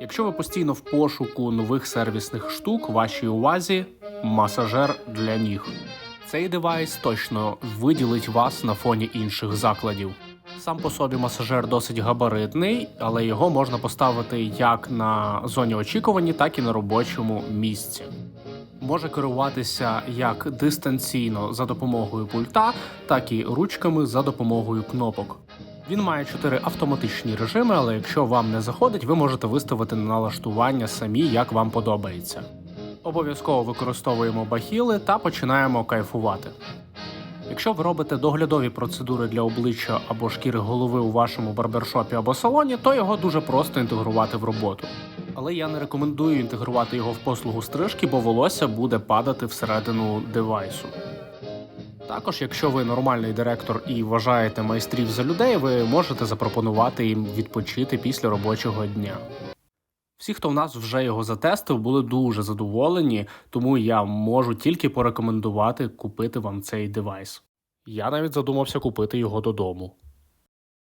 Якщо ви постійно в пошуку нових сервісних штук, вашій увазі масажер для ніг. Цей девайс точно виділить вас на фоні інших закладів. Сам по собі масажер досить габаритний, але його можна поставити як на зоні очікування, так і на робочому місці. Може керуватися як дистанційно за допомогою пульта, так і ручками за допомогою кнопок. Він має чотири автоматичні режими, але якщо вам не заходить, ви можете виставити налаштування самі, як вам подобається. Обов'язково використовуємо бахіли та починаємо кайфувати. Якщо ви робите доглядові процедури для обличчя або шкіри голови у вашому барбершопі або салоні, то його дуже просто інтегрувати в роботу. Але я не рекомендую інтегрувати його в послугу стрижки, бо волосся буде падати всередину девайсу. Також, якщо ви нормальний директор і вважаєте майстрів за людей, ви можете запропонувати їм відпочити після робочого дня. Всі, хто в нас вже його затестив, були дуже задоволені, тому я можу тільки порекомендувати купити вам цей девайс. Я навіть задумався купити його додому.